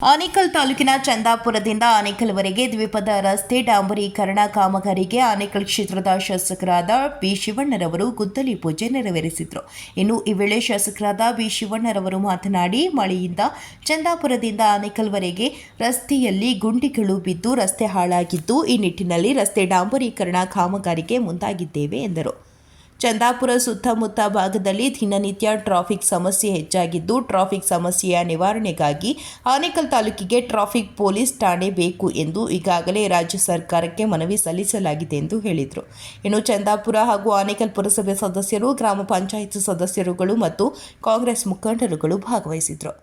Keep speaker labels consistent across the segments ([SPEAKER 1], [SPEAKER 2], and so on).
[SPEAKER 1] ಆನೇಕಲ್ ತಾಲೂಕಿನ ಚಂದಾಪುರದಿಂದ ಆನೇಕಲ್ವರೆಗೆ ದ್ವಿಪದ ರಸ್ತೆ ಡಾಂಬರೀಕರಣ ಕಾಮಗಾರಿಗೆ ಆನೇಕಲ್ ಕ್ಷೇತ್ರದ ಶಾಸಕರಾದ ಬಿ ಶಿವಣ್ಣರವರು ಗುದ್ದಲಿ ಪೂಜೆ ನೆರವೇರಿಸಿದರು. ಇನ್ನು ಈ ವೇಳೆ ಶಾಸಕರಾದ ಬಿ ಶಿವಣ್ಣರವರು ಮಾತನಾಡಿ, ಮಳೆಯಿಂದ ಚಂದಾಪುರದಿಂದ ಆನೇಕಲ್ವರೆಗೆ ರಸ್ತೆಯಲ್ಲಿ ಗುಂಡಿಗಳು ಬಿದ್ದು ರಸ್ತೆ ಹಾಳಾಗಿದ್ದು, ಈ ನಿಟ್ಟಿನಲ್ಲಿ ರಸ್ತೆ ಡಾಂಬರೀಕರಣ ಕಾಮಗಾರಿಗೆ ಮುಂದಾಗಿದ್ದೇವೆ ಎಂದರು. ಚಂದಾಪುರ ಸುತ್ತಮುತ್ತ ಭಾಗದಲ್ಲಿ ದಿನನಿತ್ಯ ಟ್ರಾಫಿಕ್ ಸಮಸ್ಯೆ ಹೆಚ್ಚಾಗಿದ್ದು, ಟ್ರಾಫಿಕ್ ಸಮಸ್ಯೆಯ ನಿವಾರಣೆಗಾಗಿ ಆನೇಕಲ್ ತಾಲೂಕಿಗೆ ಟ್ರಾಫಿಕ್ ಪೊಲೀಸ್ ಠಾಣೆ ಬೇಕು ಎಂದು ಈಗಾಗಲೇ ರಾಜ್ಯ ಸರ್ಕಾರಕ್ಕೆ ಮನವಿ ಸಲ್ಲಿಸಲಾಗಿದೆ ಎಂದು ಹೇಳಿದರು. ಇನ್ನು ಚಂದಾಪುರ ಹಾಗೂ ಆನೇಕಲ್ ಪುರಸಭೆ ಸದಸ್ಯರು, ಗ್ರಾಮ ಪಂಚಾಯತ್ ಸದಸ್ಯರುಗಳು ಮತ್ತು ಕಾಂಗ್ರೆಸ್ ಮುಖಂಡರುಗಳು ಭಾಗವಹಿಸಿದರು.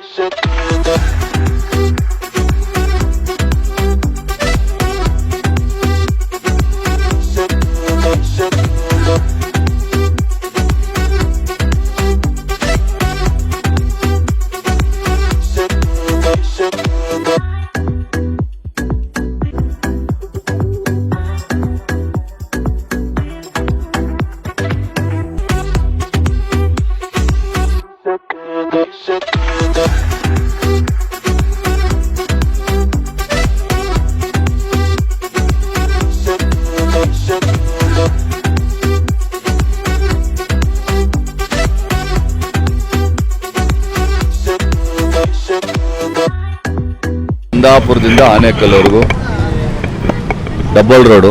[SPEAKER 1] Thank you.
[SPEAKER 2] ಕುಂದಾಪುರದಿಂದ ಆನೇಕಲ್ವರೆಗೂ ಡಬಲ್ ರೋಡು.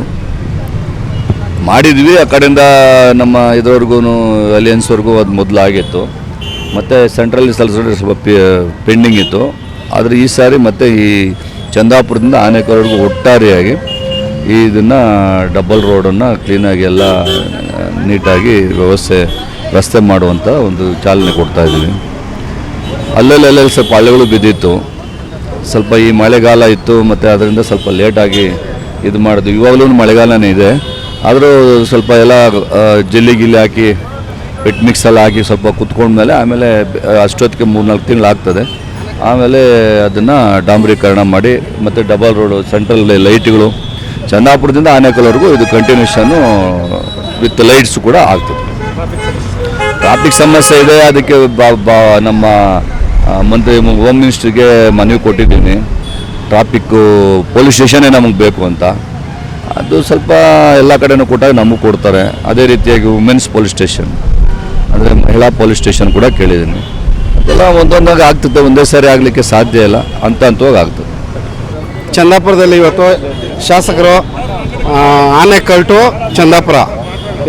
[SPEAKER 2] ಮಾಡಿದ್ವಿ ಆ ಕಡೆಯಿಂದ ನಮ್ಮ ಇದ್ರವರೆಗೂ ಅಲಿಯನ್ಸ್ವರೆಗೂ ಅದು ಮೊದಲು ಆಗಿತ್ತು ಮತ್ತು ಸೆಂಟ್ರಲ್ಲಿ ಸಲ್ಲಿಸೋದು ಸ್ವಲ್ಪ ಪೆಂಡಿಂಗ್ ಇತ್ತು. ಆದರೆ ಈ ಸಾರಿ ಮತ್ತು ಈ ಚಂದಾಪುರದಿಂದ ಆನೇಕಲ್ವರೆಗೂ ಒಟ್ಟಾರೆಯಾಗಿ ಇದನ್ನು ಡಬಲ್ ರೋಡನ್ನು ಕ್ಲೀನಾಗಿ ಎಲ್ಲ, ನೀಟಾಗಿ ವ್ಯವಸ್ಥೆ, ರಸ್ತೆ ಮಾಡುವಂಥ ಒಂದು ಚಾಲನೆ ಕೊಡ್ತಾ ಇದ್ದೀವಿ. ಅಲ್ಲಲ್ಲಿ ಸ್ವಲ್ಪ ಹಳ್ಳಿಗಳು ಬಿದ್ದಿತ್ತು. ಸ್ವಲ್ಪ ಈ ಮಳೆಗಾಲ ಇತ್ತು, ಮತ್ತು ಅದರಿಂದ ಸ್ವಲ್ಪ ಲೇಟಾಗಿ ಇದು ಮಾಡಿದ್ವಿ. ಇವಾಗಲೂ ಮಳೆಗಾಲನೇ ಇದೆ. ಆದರೂ ಸ್ವಲ್ಪ ಎಲ್ಲ ಗಿಲ್ಲಿ ಹಾಕಿ ವೆಟ್ ಮಿಕ್ಸ್ ಎಲ್ಲ ಹಾಕಿ ಸ್ವಲ್ಪ ಕುತ್ಕೊಂಡ್ಮೇಲೆ ಆಮೇಲೆ ಅಷ್ಟೊತ್ತಿಗೆ ಮೂರ್ನಾಲ್ಕು ತಿಂಗಳು ಆಗ್ತದೆ ಆಮೇಲೆ ಅದನ್ನು ಡಾಂಬರೀಕರಣ ಮಾಡಿ, ಮತ್ತು ಡಬಲ್ ರೋಡು ಸೆಂಟ್ರಲ್ ಲೈಟ್ಗಳು, ಚಂದಾಪುರದಿಂದ ಆನೇಕಲ್ವರೆಗೂ ಇದು ಕಂಟಿನ್ಯೂಷನ್ನು ವಿತ್ ಲೈಟ್ಸ್ ಕೂಡ ಆಗ್ತದೆ. ಟ್ರಾಫಿಕ್ ಸಮಸ್ಯೆ ಇದೆ, ಅದಕ್ಕೆ ನಮ್ಮ ಮಂತ್ರಿ ಹೋಮ್ ಮಿನಿಸ್ಟ್ರಿಗೆ ಮನವಿ ಕೊಟ್ಟಿದ್ದೀನಿ. ಟ್ರಾಫಿಕ್ಕು ಪೊಲೀಸ್ ಸ್ಟೇಷನ್ನೇ ನಮಗೆ ಬೇಕು ಅಂತ. ಅದು ಸ್ವಲ್ಪ ಎಲ್ಲ ಕಡೆನೂ ಕೊಟ್ಟಾಗ ನಮಗೆ ಕೊಡ್ತಾರೆ. ಅದೇ ರೀತಿಯಾಗಿ ವುಮೆನ್ಸ್ ಪೊಲೀಸ್ ಸ್ಟೇಷನ್ ಅಂದರೆ ಮಹಿಳಾ ಪೊಲೀಸ್ ಸ್ಟೇಷನ್ ಕೂಡ ಕೇಳಿದ್ದೀನಿ. ಅದೆಲ್ಲ ಒಂದೊಂದಾಗಿ ಆಗ್ತದೆ, ಒಂದೇ ಸಾರಿ ಆಗಲಿಕ್ಕೆ ಸಾಧ್ಯ ಇಲ್ಲ, ಅಂತ ಹಂತವಾಗಿ ಆಗ್ತದೆ.
[SPEAKER 3] ಚಂದಾಪುರದಲ್ಲಿ ಇವತ್ತು ಶಾಸಕರು ಆನೆಕಲ್ಟು ಚಂದಾಪುರ.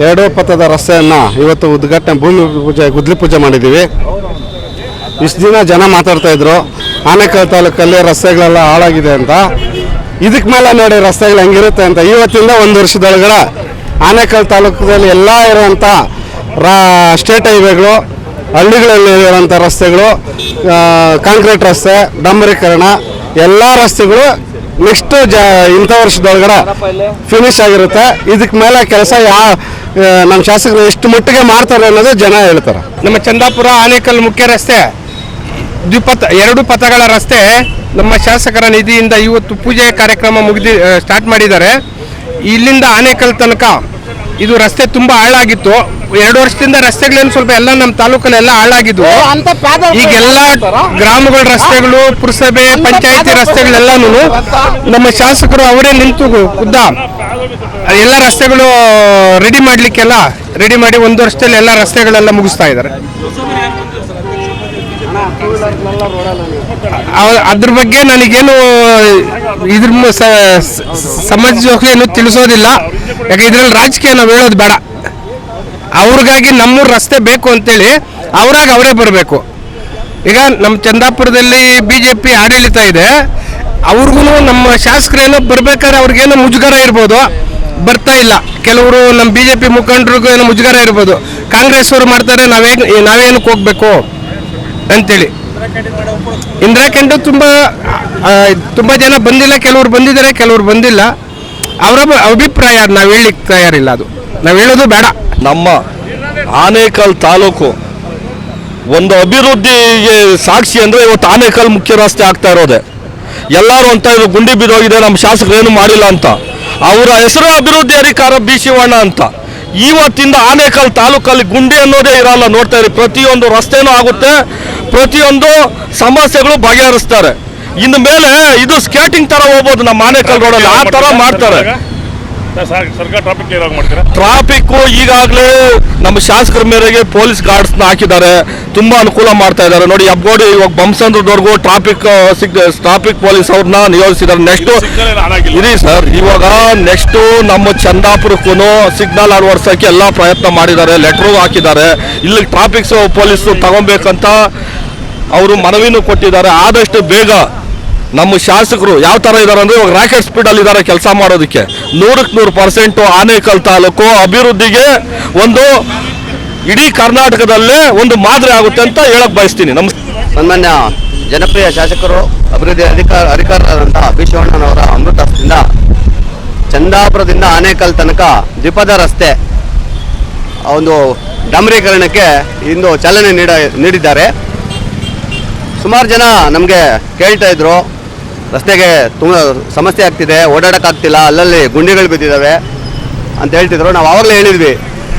[SPEAKER 3] ಎರಡೂ ಪಥದ ರಸ್ತೆಯನ್ನು ಇವತ್ತು ಉದ್ಘಾಟನೆ, ಭೂಮಿ ಪೂಜೆ, ಗುದ್ಲಿ ಪೂಜೆ ಮಾಡಿದ್ದೀವಿ. ಇಷ್ಟು ದಿನ ಜನ ಮಾತಾಡ್ತಾ ಇದ್ರು ಆನೆಕಲ್ ತಾಲೂಕಲ್ಲಿ ರಸ್ತೆಗಳೆಲ್ಲ ಹಾಳಾಗಿದೆ ಅಂತ. ಇದಕ್ಕೆ ಮೇಲೆ ನೋಡಿ ರಸ್ತೆಗಳು ಹೆಂಗಿರುತ್ತೆ ಅಂತ. ಇವತ್ತಿಂದ ಒಂದು ವರ್ಷದೊಳಗಡೆ ಆನೇಕಲ್ ತಾಲೂಕದಲ್ಲಿ ಎಲ್ಲ ಇರುವಂಥ ರಾ ಸ್ಟೇಟ್ ಹೈವೇಗಳು ಹಳ್ಳಿಗಳಲ್ಲಿ ಇರುವಂಥ ರಸ್ತೆಗಳು ಕಾಂಕ್ರೀಟ್ ರಸ್ತೆ, ಡಂಬರೀಕರಣ, ಎಲ್ಲ ರಸ್ತೆಗಳು ನೆಕ್ಸ್ಟ್ ಜ, ಇಂಥ ವರ್ಷದೊಳಗಡೆ ಫಿನಿಶ್ ಆಗಿರುತ್ತೆ. ಇದಕ್ಕೆ ಮೇಲೆ ಕೆಲಸ ಯಾ ನಮ್ಮ ಶಾಸಕರು ಎಷ್ಟು ಮಟ್ಟಿಗೆ ಮಾಡ್ತಾರೆ ಅನ್ನೋದು ಜನ ಹೇಳ್ತಾರೆ.
[SPEAKER 4] ನಮ್ಮ ಚಂದಾಪುರ ಆನೇಕಲ್ ಮುಖ್ಯ ರಸ್ತೆ, ದ್ವಿಪಥ, ಎರಡು ಪಥಗಳ ರಸ್ತೆ ನಮ್ಮ ಶಾಸಕರ ನಿಧಿಯಿಂದ ಇವತ್ತು ಪೂಜೆ ಕಾರ್ಯಕ್ರಮ ಮುಗಿದಿ ಸ್ಟಾರ್ಟ್ ಮಾಡಿದ್ದಾರೆ. ಇಲ್ಲಿಂದ ಆನೇಕಲ್ ತನಕ ಇದು ರಸ್ತೆ ತುಂಬ ಹಾಳಾಗಿತ್ತು. ಎರಡು ವರ್ಷದಿಂದ ರಸ್ತೆಗಳೇನು ಸ್ವಲ್ಪ ಎಲ್ಲ ನಮ್ಮ ತಾಲೂಕಲ್ಲೆಲ್ಲ ಹಾಳಾಗಿದ್ವು. ಈಗೆಲ್ಲ ಗ್ರಾಮಗಳ ರಸ್ತೆಗಳು ಪುರಸಭೆ ಪಂಚಾಯತಿ ರಸ್ತೆಗಳೆಲ್ಲನೂ ನಮ್ಮ ಶಾಸಕರು ಅವರೇ ನಿಂತು ಖುದ್ದ ಎಲ್ಲ ರಸ್ತೆಗಳು ರೆಡಿ ಮಾಡ್ಲಿಕ್ಕೆಲ್ಲ ರೆಡಿ ಮಾಡಿ ಒಂದು ವರ್ಷದಲ್ಲಿ ಎಲ್ಲ ರಸ್ತೆಗಳೆಲ್ಲ ಮುಗಿಸ್ತಾ ಇದ್ದಾರೆ. ಅದ್ರ ಬಗ್ಗೆ ನನಗೇನು ಇದ್ರ ಸಮಾಜ ಏನು ತಿಳಿಸೋದಿಲ್ಲ. ಯಾಕೆ ಇದ್ರಲ್ಲಿ ರಾಜಕೀಯ ನಾವು ಹೇಳೋದು ಬೇಡ. ಅವ್ರಿಗಾಗಿ ನಮ್ಮೂರು ರಸ್ತೆ ಬೇಕು ಅಂತೇಳಿ ಅವ್ರಾಗ ಅವರೇ ಬರಬೇಕು. ಈಗ ನಮ್ಮ ಚಂದಾಪುರದಲ್ಲಿ ಬಿ ಜೆ ಪಿ ಆಡಳಿತ ಇದೆ. ಅವ್ರಿಗೂ ನಮ್ಮ ಶಾಸಕರೇನೋ ಬರ್ಬೇಕಾದ್ರೆ ಅವ್ರಿಗೇನೋ ಮುಜುಗರ ಇರ್ಬೋದು. ಬರ್ತಾ ಇಲ್ಲ. ಕೆಲವರು ನಮ್ಮ ಬಿ ಜೆ ಪಿ ಮುಖಂಡರಿಗೂ ಏನೋ ಮುಜುಗರ ಇರ್ಬೋದು. ಕಾಂಗ್ರೆಸ್ ಅವರು ಮಾಡ್ತಾರೆ, ನಾವೇನು ನಾವೇನಕ್ಕೆ ಹೋಗ್ಬೇಕು ಅಂತೇಳಿ. ಇಂದಿರಾ ಕ್ಯಾಂಟು ತುಂಬ ತುಂಬ ಜನ ಬಂದಿಲ್ಲ. ಕೆಲವ್ರು ಬಂದಿದ್ದಾರೆ, ಕೆಲವರು ಬಂದಿಲ್ಲ. ಅವರ ಅಭಿಪ್ರಾಯ ನಾವು ಹೇಳಲಿಕ್ಕೆ ತಯಾರಿಲ್ಲ ಅದು. ನಾವು ಹೇಳೋದು ಬೇಡ.
[SPEAKER 5] ನಮ್ಮ ಆನೇಕಲ್ ತಾಲೂಕು ಒಂದು ಅಭಿವೃದ್ಧಿಗೆ ಸಾಕ್ಷಿ ಅಂದರೆ ಇವತ್ತು ಆನೇಕಲ್ ಮುಖ್ಯ ರಸ್ತೆ ಆಗ್ತಾ ಇರೋದೆ. ಎಲ್ಲರೂ ಅಂತ ಇದು ಗುಂಡಿ ಬಿದ್ದೋಗಿದೆ, ನಮ್ಮ ಶಾಸಕರು ಏನು ಮಾಡಿಲ್ಲ ಅಂತ. ಅವರ ಹೆಸರು ಅಭಿವೃದ್ಧಿ ಅಧಿಕಾರ ಬಿ ಶಿವಣ್ಣ ಅಂತ. ಇವತ್ತಿಂದ ಆನೇಕಲ್ ತಾಲೂಕಲ್ಲಿ ಗುಂಡಿ ಅನ್ನೋದೇ ಇರಲ್ಲ, ನೋಡ್ತಾ ಇರಿ. ಪ್ರತಿಯೊಂದು ರಸ್ತೆನೂ ಆಗುತ್ತೆ, ಪ್ರತಿಯೊಂದು ಸಮಸ್ಯೆಗಳು ಬಗೆಹರಿಸ್ತಾರೆ. ಇನ್ನು ಮೇಲೆ ಇದು ಸ್ಕೇಟಿಂಗ್ ತರ ಹೋಗ್ಬೋದು ನಮ್ಮ ಆನೇಕಲ್ ರೋಡಲ್ಲಿ ಆ ತರ ಮಾಡ್ತಾರೆ.
[SPEAKER 6] ಸರ್ಕಾರ ಟ್ರಾಫಿಕ್ ಏನಾಗ ಮಾಡ್ತೀರಾ?
[SPEAKER 5] ಟ್ರಾಫಿಕ್ ಈಗಾಗಲೇ ನಮ್ಮ ಶಾಸಕರ ಮೇರೆಗೆ ಪೊಲೀಸ್ ಗಾರ್ಡ್ಸ್ನ ಹಾಕಿದ್ದಾರೆ. ತುಂಬಾ ಅನುಕೂಲ ಮಾಡ್ತಾ ಇದ್ದಾರೆ. ನೋಡಿ ಅಬ್ಬೋಡಿ ಇವಾಗ ಬಂಸಂದ್ರದವರೆಗೂ ಟ್ರಾಫಿಕ್ ಟ್ರಾಫಿಕ್ ಪೊಲೀಸ್ ಅವ್ರನ್ನ ನಿಯೋಜಿಸಿದ್ದಾರೆ. ನೆಕ್ಸ್ಟ್. ಇರಿ ಸರ್ ಇವಾಗ ನೆಕ್ಸ್ಟ್ ನಮ್ಮ ಚಂದಾಪುರಕ್ಕೂ ಸಿಗ್ನಲ್ ಅಳವಡಿಸೋಕ್ಕೆ ಎಲ್ಲ ಪ್ರಯತ್ನ ಮಾಡಿದ್ದಾರೆ. ಲೆಟ್ರು ಹಾಕಿದ್ದಾರೆ. ಇಲ್ಲಿ ಟ್ರಾಫಿಕ್ಸ್ ಪೊಲೀಸ್ ತಗೊಬೇಕಂತ ಅವರು ಮನವಿನೂ ಕೊಟ್ಟಿದ್ದಾರೆ. ಆದಷ್ಟು ಬೇಗ ನಮ್ಮ ಶಾಸಕರು ಯಾವ ಥರ ಇದ್ದಾರೆ ಅಂದರೆ ಇವಾಗ ರಾಕೆಟ್ ಸ್ಪೀಡಲ್ಲಿ ಇದ್ದಾರೆ ಕೆಲಸ ಮಾಡೋದಕ್ಕೆ. ನೂರಕ್ಕೆ ನೂರು ಪರ್ಸೆಂಟು ಆನೇಕಲ್ ತಾಲೂಕು ಅಭಿವೃದ್ಧಿಗೆ ಒಂದು ಇಡೀ ಕರ್ನಾಟಕದಲ್ಲೇ ಒಂದು ಮಾದರಿ ಆಗುತ್ತೆ ಅಂತ ಹೇಳಕ್ ಬಯಸ್ತೀನಿ. ನಮ್ಮ
[SPEAKER 7] ಸನ್ಮಾನ್ಯ ಜನಪ್ರಿಯ ಶಾಸಕರು, ಅಭಿವೃದ್ಧಿ ಅಧಿಕಾರ ಅಧಿಕಾರರಾದಂಥ ಬಿ ಅವರ ಅಮೃತದಿಂದ ಚಂದಾಪುರದಿಂದ ಆನೇಕಲ್ ತನಕ ದ್ವಿಪದ ರಸ್ತೆ ಒಂದು ಡಾಂಬರೀಕರಣಕ್ಕೆ ಇಂದು ಚಾಲನೆ ನೀಡ, ನೀಡಿದ್ದಾರೆ. ಸುಮಾರು ಜನ ನಮಗೆ ಕೇಳ್ತಾ ಇದ್ರು. ರಸ್ತೆಗೆ ತುಂಬ ಸಮಸ್ಯೆ ಆಗ್ತಿದೆ, ಓಡಾಡೋಕ್ಕಾಗ್ತಿಲ್ಲ, ಅಲ್ಲಲ್ಲಿ ಗುಂಡಿಗಳು ಬಿದ್ದಿದ್ದಾವೆ ಅಂತ ಹೇಳ್ತಿದ್ರು. ನಾವು ಆವಾಗಲೇ ಹೇಳಿದ್ವಿ,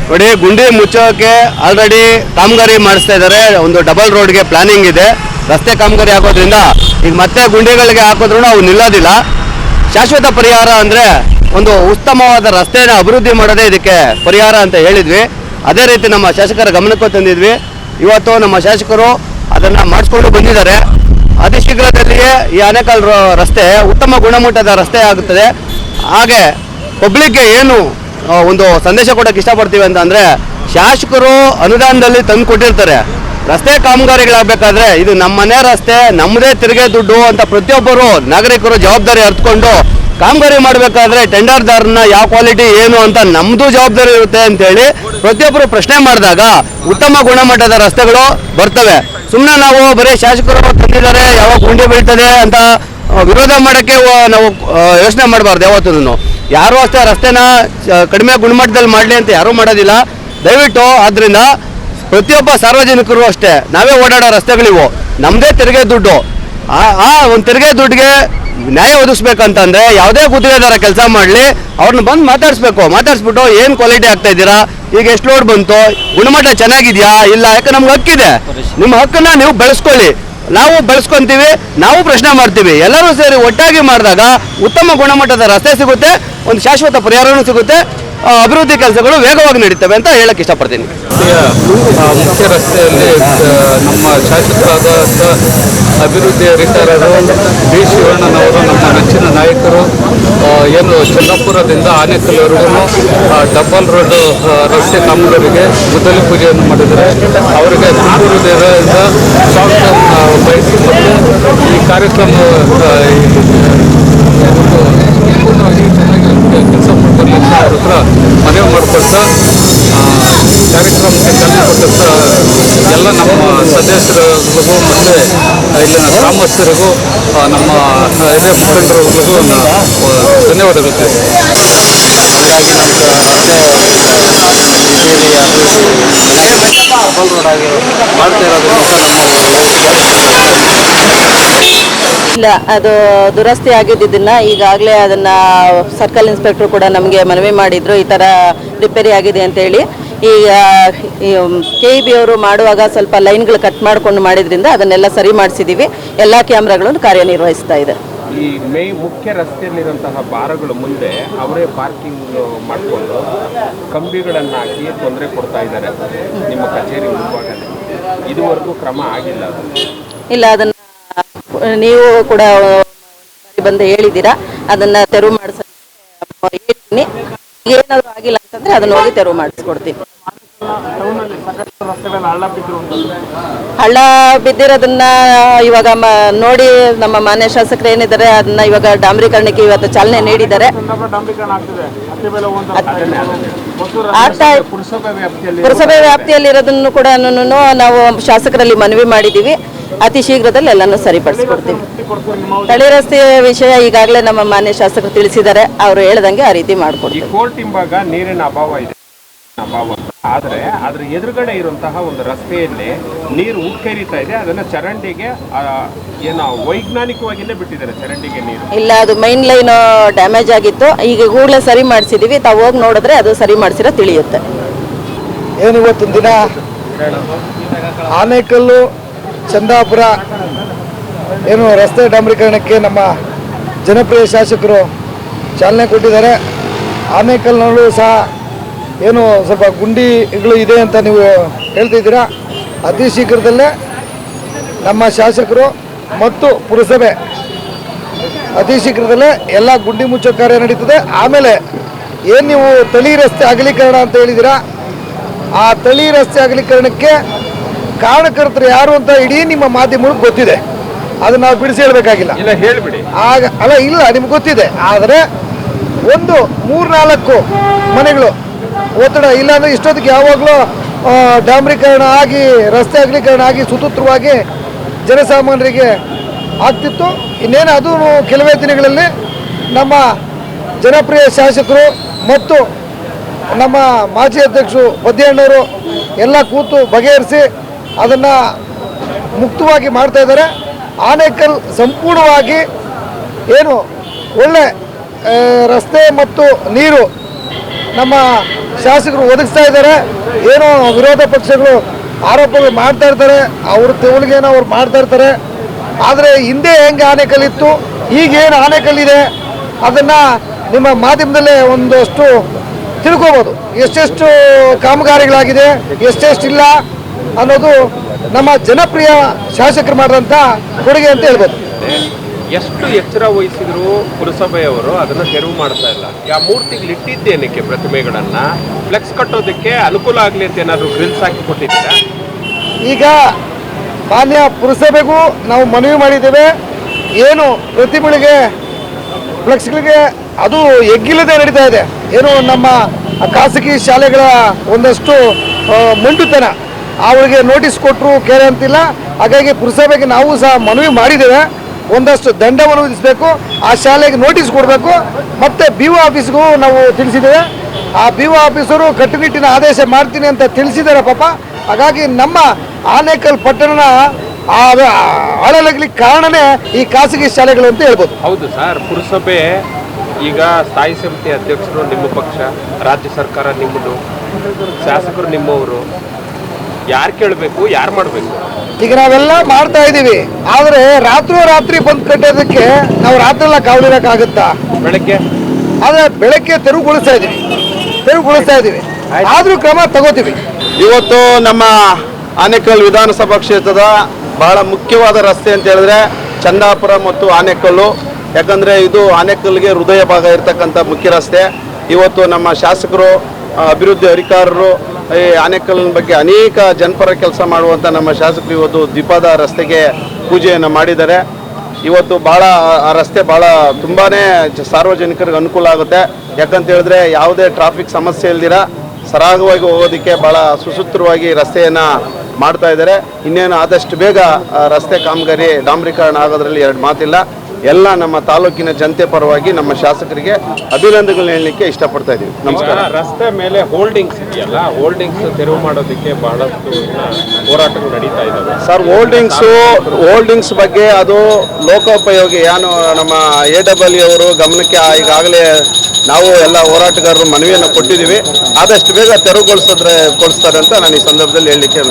[SPEAKER 7] ನೋಡಿ, ಗುಂಡಿ ಮುಚ್ಚೋಕ್ಕೆ ಆಲ್ರೆಡಿ ಕಾಮಗಾರಿ ಮಾಡಿಸ್ತಾ ಇದ್ದಾರೆ. ಒಂದು ಡಬಲ್ ರೋಡ್ಗೆ ಪ್ಲಾನಿಂಗ್ ಇದೆ. ರಸ್ತೆ ಕಾಮಗಾರಿ ಆಗೋದ್ರಿಂದ ಈಗ ಮತ್ತೆ ಗುಂಡಿಗಳಿಗೆ ಹಾಕೋದ್ರೂ ಅವು ನಿಲ್ಲೋದಿಲ್ಲ. ಶಾಶ್ವತ ಪರಿಹಾರ ಅಂದರೆ ಒಂದು ಉತ್ತಮವಾದ ರಸ್ತೆನ ಅಭಿವೃದ್ಧಿ ಮಾಡೋದೇ ಇದಕ್ಕೆ ಪರಿಹಾರ ಅಂತ ಹೇಳಿದ್ವಿ. ಅದೇ ರೀತಿ ನಮ್ಮ ಶಾಸಕರ ಗಮನಕ್ಕೂ ತಂದಿದ್ವಿ. ಇವತ್ತು ನಮ್ಮ ಶಾಸಕರು ಅದನ್ನು ಮಾಡಿಸ್ಕೊಂಡು ಬಂದಿದ್ದಾರೆ. ಶೀಘ್ರದಲ್ಲಿಯೇ ಈ ರೋ- ರಸ್ತೆ ಉತ್ತಮ ಗುಣಮಟ್ಟದ ರಸ್ತೆ ಆಗುತ್ತದೆ. ಹಾಗೆ ಪಬ್ಲಿಕ್ಗೆ ಏನು ಒಂದು ಸಂದೇಶ ಕೊಡೋಕೆ ಇಷ್ಟಪಡ್ತೀವಿ ಅಂತಂದರೆ ಶಾಸಕರು ಅನುದಾನದಲ್ಲಿ ತಂದು ಕೊಟ್ಟಿರ್ತಾರೆ. ರಸ್ತೆ ಕಾಮಗಾರಿಗಳಾಗಬೇಕಾದ್ರೆ ಇದು ನಮ್ಮನೆ ರಸ್ತೆ, ನಮ್ಮದೇ ತೆರಿಗೆ ದುಡ್ಡು ಅಂತ ಪ್ರತಿಯೊಬ್ಬರು ನಾಗರಿಕರು ಜವಾಬ್ದಾರಿ ಅರ್ಥಕೊಂಡು ಕಾಮಗಾರಿ ಮಾಡಬೇಕಾದ್ರೆ ಟೆಂಡರ್ದಾರನ್ನ ಯಾವ ಕ್ವಾಲಿಟಿ, ಏನು ಅಂತ ನಮ್ಮದು ಜವಾಬ್ದಾರಿ ಇರುತ್ತೆ ಅಂತೇಳಿ ಪ್ರತಿಯೊಬ್ಬರು ಪ್ರಶ್ನೆ ಮಾಡಿದಾಗ ಉತ್ತಮ ಗುಣಮಟ್ಟದ ರಸ್ತೆಗಳು ಬರ್ತವೆ. ಸುಮ್ಮನೆ ನಾವು ಬರೀ ಶಾಸಕರು ತಂದಿದ್ದಾರೆ, ಯಾವಾಗ ಗುಂಡಿ ಬೀಳ್ತದೆ ಅಂತ ವಿರೋಧ ಮಾಡೋಕ್ಕೆ ನಾವು ಯೋಚನೆ ಮಾಡಬಾರ್ದು ಯಾವತ್ತೂ ಯಾರು ಅಷ್ಟೇ ರಸ್ತೆನ ಕಡಿಮೆ ಗುಣಮಟ್ಟದಲ್ಲಿ ಮಾಡಲಿ ಅಂತ ಯಾರೂ ಮಾಡೋದಿಲ್ಲ. ದಯವಿಟ್ಟು ಆದ್ದರಿಂದ ಪ್ರತಿಯೊಬ್ಬ ಸಾರ್ವಜನಿಕರು ಅಷ್ಟೇ, ನಾವೇ ಓಡಾಡೋ ರಸ್ತೆಗಳಿವು. ನಮ್ಮದೇ ತೆರಿಗೆ ದುಡ್ಡು. ಆ, ಒಂದು ತೆರಿಗೆ ದುಡ್ಡಿಗೆ ನ್ಯಾಯ ಒದಗಿಸ್ಬೇಕಂತಂದ್ರೆ ಯಾವುದೇ ಗುತ್ತಿಗೆದಾರ ಕೆಲಸ ಮಾಡಲಿ ಅವ್ರನ್ನ ಬಂದು ಮಾತಾಡಿಸ್ಬೇಕು. ಮಾತಾಡಿಸ್ಬಿಟ್ಟು ಏನು ಕ್ವಾಲಿಟಿ ಆಗ್ತಾ ಇದ್ದೀರಾ? ಈಗ ಎಷ್ಟು ಲೋಡ್ ಬಂತು? ಗುಣಮಟ್ಟ ಚೆನ್ನಾಗಿದೆಯಾ? ಇಲ್ಲ ಯಾಕೆ ನಮ್ಗೆ ಹಕ್ಕಿದೆ. ನಿಮ್ಮ ಹಕ್ಕನ್ನ ನೀವು ಬೆಳೆಸ್ಕೊಳ್ಳಿ. ನಾವು ಬೆಳೆಸ್ಕೊಂತೀವಿ ನಾವು ಪ್ರಶ್ನೆ ಮಾಡ್ತೀವಿ. ಎಲ್ಲರೂ ಸೇರಿ ಒಟ್ಟಾಗಿ ಮಾಡಿದಾಗ ಉತ್ತಮ ಗುಣಮಟ್ಟದ ರಸ್ತೆ ಸಿಗುತ್ತೆ ಒಂದು ಶಾಶ್ವತ ಪರಿಹಾರನೂ ಸಿಗುತ್ತೆ ಅಭಿವೃದ್ಧಿ ಕೆಲಸಗಳು ವೇಗವಾಗಿ ನಡೀತವೆ ಅಂತ ಹೇಳಕ್ ಇಷ್ಟಪಡ್ತೀನಿ.
[SPEAKER 8] ಮುಖ್ಯ ರಸ್ತೆಯಲ್ಲಿ ನಮ್ಮ ಶಾಸಕರಾದಂಥ ಅಭಿವೃದ್ಧಿ ಅಧಿಕಾರರು ಬಿ ಶಿವಣ್ಣನವರು ನಮ್ಮ ನೆಚ್ಚಿನ ನಾಯಕರು ಏನು ಚನ್ನಪುರದಿಂದ ಆನೇಕಲ್ವರೆಗೂ ಡಬಲ್ ರೋಡ್ ರಸ್ತೆ ಕಾಮಗಾರಿಗೆ ಗುದ್ದಲಿ ಪೂಜೆಯನ್ನು ಮಾಡಿದರೆ ಅವರಿಗೆ ಬಯಸಿಕೊಂಡು ಬಯಸಿ ಮತ್ತು ಈ ಕಾರ್ಯಕ್ರಮ ಚೆನ್ನಾಗಿ ಕೆಲಸ ಮಾಡಲಿಕ್ಕೆ ಅವ್ರ ಹತ್ರ ಮನವಿ ಕಾರ್ಯಕ್ರಮಕ್ಕೆ ಚಾಲನೆ ಎಲ್ಲ ನಮ್ಮ ಸದಸ್ಯರಿಗೂ ಮತ್ತು ಇಲ್ಲಿನ ಗ್ರಾಮಸ್ಥರಿಗೂ ನಮ್ಮ ಹಿರಿಯ ಮುಖಂಡರುಗಳಿಗೂ ಧನ್ಯವಾದಗಳು ತಿಳಿಸ್ತೀನಿ
[SPEAKER 9] ಇಲ್ಲ ಅದು ದುರಸ್ತಿ ಆಗಿದ್ದಿದ್ದನ್ನ ಈಗಾಗಲೇ ಅದನ್ನ ಸರ್ಕಲ್ ಇನ್ಸ್ಪೆಕ್ಟರ್ ಕೂಡ ನಮಗೆ ಮನವಿ ಮಾಡಿದ್ರು, ಈ ತರ ರಿಪೇರಿ ಆಗಿದೆ ಅಂತೇಳಿ. ಈಗ ಕೆ ಇ ಬಿ ಅವರು ಮಾಡುವಾಗ ಸ್ವಲ್ಪ ಲೈನ್ಗಳು ಕಟ್ ಮಾಡ್ಕೊಂಡು ಮಾಡಿದ್ರಿಂದ ಅದನ್ನೆಲ್ಲ ಸರಿ ಮಾಡಿಸಿದ್ದೀವಿ ಎಲ್ಲ ಕ್ಯಾಮ್ರಾಗಳನ್ನು ಕಾರ್ಯನಿರ್ವಹಿಸ್ತಾ ಇದೆ.
[SPEAKER 10] ಈ ಮೇ ಮುಖ್ಯ ರಸ್ತೆಯಲ್ಲಿರುವಂತಹ ಬಾರಗಳ ಮುಂದೆ ಅವರೇ ಪಾರ್ಕಿಂಗ್ ಮಾಡಿಕೊಂಡು ಕಂಬಿಗಳನ್ನು ಹಾಕಿ ತೊಂದರೆ ಕೊಡ್ತಾ ಇದ್ದಾರೆ. ನಿಮ್ಮ ಕಚೇರಿ ಮುಂಭಾಗದಲ್ಲಿ. ಇದುವರೆಗೂ ಕ್ರಮ ಆಗಿಲ್ಲ
[SPEAKER 9] ಇಲ್ಲ ಅದನ್ನ ನೀವು ಕೂಡ ಬಂದು ಹೇಳಿದ್ದೀರಾ. ಅದನ್ನ ತೆರವು ಮಾಡಿಸಿ ಏನಾದರೂ ಆಗಿಲ್ಲ ಅಂತಂದ್ರೆ ಅದನ್ನ ಹೋಗಿ ತೆರವು ಮಾಡಿಸ್ಕೊಡ್ತೀನಿ. ಹಳ್ಳ ಬಿದ್ದಿರೋದನ್ನ ಇವಾಗ ನೋಡಿ ನಮ್ಮ ಮಾನ್ಯ ಶಾಸಕರು ಏನಿದ್ದಾರೆ, ಅದನ್ನ ಇವಾಗ ಡಾಂಬರೀಕರಣಕ್ಕೆ ಇವತ್ತು ಚಾಲನೆ ನೀಡಿದ್ದಾರೆ.
[SPEAKER 10] ಪುರಸಭೆ ವ್ಯಾಪ್ತಿಯಲ್ಲಿ
[SPEAKER 9] ಇರೋದನ್ನು ಕೂಡ ನಾವು ಶಾಸಕರಲ್ಲಿ ಮನವಿ ಮಾಡಿದ್ದೀವಿ. ಅತಿ ಶೀಘ್ರದಲ್ಲಿ ಎಲ್ಲನೂ ಸರಿಪಡಿಸ್ಕೊಡ್ತೀವಿ. ತಳಿ ರಸ್ತೆ ವಿಷಯ ಈಗಾಗಲೇ ನಮ್ಮ ಮಾನ್ಯ ಶಾಸಕರು ತಿಳಿಸಿದ್ದಾರೆ. ಅವರು ಹೇಳ್ದಂಗೆ ಆ ರೀತಿ
[SPEAKER 10] ಈ
[SPEAKER 9] ಮಾಡಿಕೊಡ್ತೀವಿ
[SPEAKER 10] ನೀರಿನ ಅಭಾವ ಇದೆ. ಅಭಾವ. ಆದ್ರೆ ಅದ್ರ ಎದುರುಗಡೆ ಇರುವಂತಹ ಒಂದು ರಸ್ತೆಯಲ್ಲಿ ನೀರು ಉಕ್ಕೇರಿತಾ ಇದೆ. ಅದನ್ನ ಚರಂಡಿಗೆ ಏನೋ ವೈಜ್ಞಾನಿಕವಾಗಿನೇ ಬಿಟ್ಟಿದ್ದಾರೆ ಚರಂಡಿಗೆ ನೀರು.
[SPEAKER 9] ಇಲ್ಲ ಅದು ಮೈನ್ ಲೈನ್ ಡ್ಯಾಮೇಜ್ ಆಗಿತ್ತು. ಈಗ ಕೂಡಲೇ ಸರಿ ಮಾಡಿಸಿದೀವಿ. ತಾವು ಹೋಗಿ ನೋಡಿದ್ರೆ ಅದು ಸರಿ ಮಾಡಿಸಿರೋ ತಿಳಿಯುತ್ತೆ.
[SPEAKER 11] ಏನು ಇವತ್ತಿನ ದಿನ? ಆನೇಕಲ್ಲು ಚಂದಾಪುರ ಏನು ರಸ್ತೆ ಡಾಂಬರೀಕರಣಕ್ಕೆ ನಮ್ಮ ಜನಪ್ರಿಯ ಶಾಸಕರು ಚಾಲನೆ ಕೊಟ್ಟಿದ್ದಾರೆ. ಆನೇಕಲ್ನಲ್ಲೂ ಸಹ ಏನು ಸ್ವಲ್ಪ ಗುಂಡಿಗಳು ಇದೆ ಅಂತ ನೀವು ಹೇಳ್ತಿದ್ದೀರಾ ಅತಿ ಶೀಘ್ರದಲ್ಲೇ ನಮ್ಮ ಶಾಸಕರು ಮತ್ತು ಪುರಸಭೆ ಅತಿ ಶೀಘ್ರದಲ್ಲೇ ಎಲ್ಲ ಗುಂಡಿ ಮುಚ್ಚೋ ಕಾರ್ಯ ನಡೀತದೆ. ಆಮೇಲೆ ಏನು ನೀವು ತಳಿ ರಸ್ತೆ ಅಗಲೀಕರಣ ಅಂತ ಹೇಳಿದ್ದೀರಾ? ಆ ತಳಿ ರಸ್ತೆ ಅಗಲೀಕರಣಕ್ಕೆ ಕಾರಣಕರ್ತರು ಯಾರು ಅಂತ ಇಡೀ ನಿಮ್ಮ ಮಾಧ್ಯಮಗಳಿಗೆ ಗೊತ್ತಿದೆ. ಅದನ್ನ ನಾವು ಬಿಡಿಸಿ ಹೇಳಬೇಕಾಗಿಲ್ಲ.
[SPEAKER 10] ಇಲ್ಲ ಹೇಳ್ಬಿಡಿ.
[SPEAKER 11] ಆಗ ಅಲ್ಲ ಇಲ್ಲ ನಿಮ್ಗೆ ಗೊತ್ತಿದೆ. ಆದರೆ ಒಂದು ಮೂರ್ನಾಲ್ಕು ಮನೆಗಳು ಒತ್ತಡ ಇಲ್ಲ ಅಂದ್ರೆ ಇಷ್ಟೊತ್ತಿಗೆ ಯಾವಾಗಲೂ ಡಾಮ್ರೀಕರಣ ಡಾಂಬರೀಕರಣ ಆಗಿ ರಸ್ತೆ ಅಗಲೀಕರಣ ಆಗಿ ಸುತೂತ್ರವಾಗಿ ಜನಸಾಮಾನ್ಯರಿಗೆ ಆಗ್ತಿತ್ತು. ಇನ್ನೇನು ಅದು ಕೆಲವೇ ದಿನಗಳಲ್ಲಿ ನಮ್ಮ ಜನಪ್ರಿಯ ಶಾಸಕರು ಮತ್ತು ನಮ್ಮ ಮಾಜಿ ಅಧ್ಯಕ್ಷರು ಬದ್ದಿಯಣ್ಣವರು ಎಲ್ಲ ಕೂತು ಬಗೆಹರಿಸಿ ಅದನ್ನು ಮುಕ್ತವಾಗಿ ಮಾಡ್ತಾ ಇದ್ದಾರೆ. ಆನೇಕಲ್ ಸಂಪೂರ್ಣವಾಗಿ ಏನು ಒಳ್ಳೆ ರಸ್ತೆ ಮತ್ತು ನೀರು ನಮ್ಮ ಶಾಸಕರು ಒದಗಿಸ್ತಾ ಇದ್ದಾರೆ. ಏನೋ ವಿರೋಧ ಪಕ್ಷಗಳು ಆರೋಪಗಳು ಮಾಡ್ತಾ ಇರ್ತಾರೆ, ಅವ್ರ ತೆವಳಿಗೇನೋ ಅವ್ರು ಮಾಡ್ತಾ ಇರ್ತಾರೆ. ಆದರೆ ಹಿಂದೆ ಹೆಂಗೆ ಆನೆಕಲ್ ಇತ್ತು ಈಗೇನು ಆನೆಕಲ್ಲಿದೆ ಅದನ್ನು ನಿಮ್ಮ ಮಾಧ್ಯಮದಲ್ಲೇ ಒಂದಷ್ಟು ತಿಳ್ಕೋಬೋದು. ಎಷ್ಟೆಷ್ಟು ಕಾಮಗಾರಿಗಳಾಗಿದೆ ಎಷ್ಟೆಷ್ಟಿಲ್ಲ ಅನ್ನೋದು ನಮ್ಮ ಜನಪ್ರಿಯ ಶಾಸಕರು ಮಾಡಿದಂತ ಕೊಡುಗೆ ಅಂತ ಹೇಳ್ಬೋದು.
[SPEAKER 10] ಎಷ್ಟು ಎಚ್ಚರ ವಹಿಸಿದ್ರು ಪುರಸಭೆಯವರು ಅದನ್ನ ತೆರವು ಮಾಡ್ತಾ ಇಲ್ಲ. ಆ ಮೂರ್ತಿಗಳು ಇಟ್ಟಿದ್ದೇನಕ್ಕೆ ಪ್ರತಿಮೆಗಳನ್ನ? ಫ್ಲೆಕ್ಸ್ ಕಟ್ಟೋದಕ್ಕೆ ಅನುಕೂಲ ಆಗ್ಲಿ ಅಂತ ಏನಾದ್ರು ಗ್ರಿಲ್ಸ್ ಹಾಕಿ ಕೊಟ್ಟಿದ್ದೀರಾ?
[SPEAKER 11] ಈಗ ಮಾನ್ಯ ಪುರಸಭೆಗೂ ನಾವು ಮನವಿ ಮಾಡಿದ್ದೇವೆ. ಏನು ಪ್ರತಿಮೆಗಳಿಗೆ ಫ್ಲೆಕ್ಸ್ಗಳಿಗೆ ಅದು ಎಗ್ಗಿಲ್ಲದೆ ನಡೀತಾ ಇದೆ. ಏನು ನಮ್ಮ ಖಾಸಗಿ ಶಾಲೆಗಳ ಒಂದಷ್ಟು ಮೊಂಡುತನ. ಅವರಿಗೆ ನೋಟಿಸ್ ಕೊಟ್ಟರು ಕೇರೆ ಅಂತಿಲ್ಲ. ಹಾಗಾಗಿ ಪುರಸಭೆಗೆ ನಾವು ಸಹ ಮನವಿ ಮಾಡಿದ್ದೇವೆ. ಒಂದಷ್ಟು ದಂಡವನ್ನು ವಿಧಿಸಬೇಕು. ಆ ಶಾಲೆಗೆ ನೋಟಿಸ್ ಕೊಡಬೇಕು. ಮತ್ತು ಬಿ ಒ ಆಫೀಸ್ಗೂ ನಾವು ತಿಳಿಸಿದ್ದೇವೆ. ಆ ಬಿ ಒ ಆಫೀಸರು ಕಟ್ಟುನಿಟ್ಟಿನ ಆದೇಶ ಮಾಡ್ತೀನಿ ಅಂತ ತಿಳಿಸಿದ್ದಾರೆ ಪಾಪ. ಹಾಗಾಗಿ ನಮ್ಮ ಆನೇಕಲ್ ಪಟ್ಟಣನ ಆಳಲಾಗ್ಲಿಕ್ಕೆ ಕಾರಣನೇ ಈ ಖಾಸಗಿ ಶಾಲೆಗಳು ಅಂತ ಹೇಳ್ಬೋದು.
[SPEAKER 10] ಹೌದು ಸರ್, ಪುರಸಭೆ ಈಗ ಸ್ಥಾಯಿ ಸಮಿತಿ ಅಧ್ಯಕ್ಷರು ನಿಮ್ಮ ಪಕ್ಷ, ರಾಜ್ಯ ಸರ್ಕಾರ ನಿಮ್ಮದು, ಶಾಸಕರು ನಿಮ್ಮವರು ಯಾರು ಕೇಳಬೇಕು ಯಾರು ಮಾಡಬೇಕು?
[SPEAKER 11] ಈಗ ನಾವೆಲ್ಲ ಮಾಡ್ತಾ ಇದ್ದೀವಿ. ಆದರೆ ರಾತ್ರಿ ರಾತ್ರಿ ಬಂದು ಕಟ್ಟೋದಕ್ಕೆ ನಾವು ರಾತ್ರಿ ಎಲ್ಲ ಕಾವಲಿರೋಕ್ಕಾಗುತ್ತಾ?
[SPEAKER 10] ಬೆಳಗ್ಗೆ?
[SPEAKER 11] ಆದರೆ ಬೆಳಗ್ಗೆ ತೆರವುಗೊಳಿಸ್ತಾ ಇದ್ದೀವಿ. ತೆರವುಗೊಳಿಸ್ತಾ ಇದ್ದೀವಿ. ಆದರೂ ಕ್ರಮ ತಗೋತೀವಿ.
[SPEAKER 12] ಇವತ್ತು ನಮ್ಮ ಆನೇಕಲ್ ವಿಧಾನಸಭಾ ಕ್ಷೇತ್ರದ ಬಹಳ ಮುಖ್ಯವಾದ ರಸ್ತೆ ಅಂತ ಹೇಳಿದ್ರೆ ಚಂದಾಪುರ ಮತ್ತು ಆನೆಕಲ್ಲು. ಯಾಕಂದರೆ ಇದು ಆನೆಕಲ್ಗೆ ಹೃದಯ ಭಾಗ ಇರತಕ್ಕಂಥ ಮುಖ್ಯ ರಸ್ತೆ. ಇವತ್ತು ನಮ್ಮ ಶಾಸಕರು ಅಭಿವೃದ್ಧಿ ಅಧಿಕಾರರು, ಈ ಆನೇಕಲ್ನ ಬಗ್ಗೆ ಅನೇಕ ಜನಪರ ಕೆಲಸ ಮಾಡುವಂಥ ನಮ್ಮ ಶಾಸಕರು ಇವತ್ತು ದ್ವಿಪದ ರಸ್ತೆಗೆ ಪೂಜೆಯನ್ನು ಮಾಡಿದ್ದಾರೆ. ಇವತ್ತು ಭಾಳ ಆ ರಸ್ತೆ ಭಾಳ ತುಂಬಾ ಸಾರ್ವಜನಿಕರಿಗೆ ಅನುಕೂಲ ಆಗುತ್ತೆ. ಯಾಕಂತ ಹೇಳಿದ್ರೆ ಯಾವುದೇ ಟ್ರಾಫಿಕ್ ಸಮಸ್ಯೆ ಇಲ್ದಿರ, ಸರಾಗವಾಗಿ ಹೋಗೋದಕ್ಕೆ ಭಾಳ ಸುಸೂತ್ರವಾಗಿ ರಸ್ತೆಯನ್ನು ಮಾಡ್ತಾ ಇದ್ದಾರೆ. ಇನ್ನೇನು ಆದಷ್ಟು ಬೇಗ ರಸ್ತೆ ಕಾಮಗಾರಿ ಡಾಂಬರೀಕರಣ ಆಗೋದ್ರಲ್ಲಿ ಎರಡು ಮಾತಿಲ್ಲ. ಎಲ್ಲ ನಮ್ಮ ತಾಲೂಕಿನ ಜನತೆ ಪರವಾಗಿ ನಮ್ಮ ಶಾಸಕರಿಗೆ ಅಭಿನಂದನೆಗಳನ್ನ ಹೇಳಲಿಕ್ಕೆ ಇಷ್ಟಪಡ್ತಾ ಇದ್ದೀವಿ. ನಮಸ್ಕಾರ.
[SPEAKER 10] ರಸ್ತೆ ಮೇಲೆ ಹೋಲ್ಡಿಂಗ್ಸ್ ಇದೆಯಲ್ಲ ಹೋಲ್ಡಿಂಗ್ಸ್ ತೆರವು ಮಾಡೋದಕ್ಕೆ ಬಹಳಷ್ಟು ಹೋರಾಟಗಳು ನಡೀತಾ ಇದ್ದಾವೆ
[SPEAKER 12] ಸರ್ ಹೋಲ್ಡಿಂಗ್ಸು ಹೋಲ್ಡಿಂಗ್ಸ್ ಬಗ್ಗೆ ಅದು ಲೋಕೋಪಯೋಗಿ ಏನು ನಮ್ಮ ಎ ಡಬ್ಲ್ಯೂ ಅವರು ಗಮನಕ್ಕೆ ಈಗಾಗಲೇ ನಾವು ಎಲ್ಲ ಹೋರಾಟಗಾರರು ಮನವಿಯನ್ನು ಕೊಟ್ಟಿದ್ದೀವಿ. ಆದಷ್ಟು ಬೇಗ ತೆರವುಗೊಳಿಸಿದ್ರೆ ಕೊಡಿಸ್ತಾರೆ ಅಂತ ನಾನು ಈ ಸಂದರ್ಭದಲ್ಲಿ ಹೇಳಲಿಕ್ಕೆ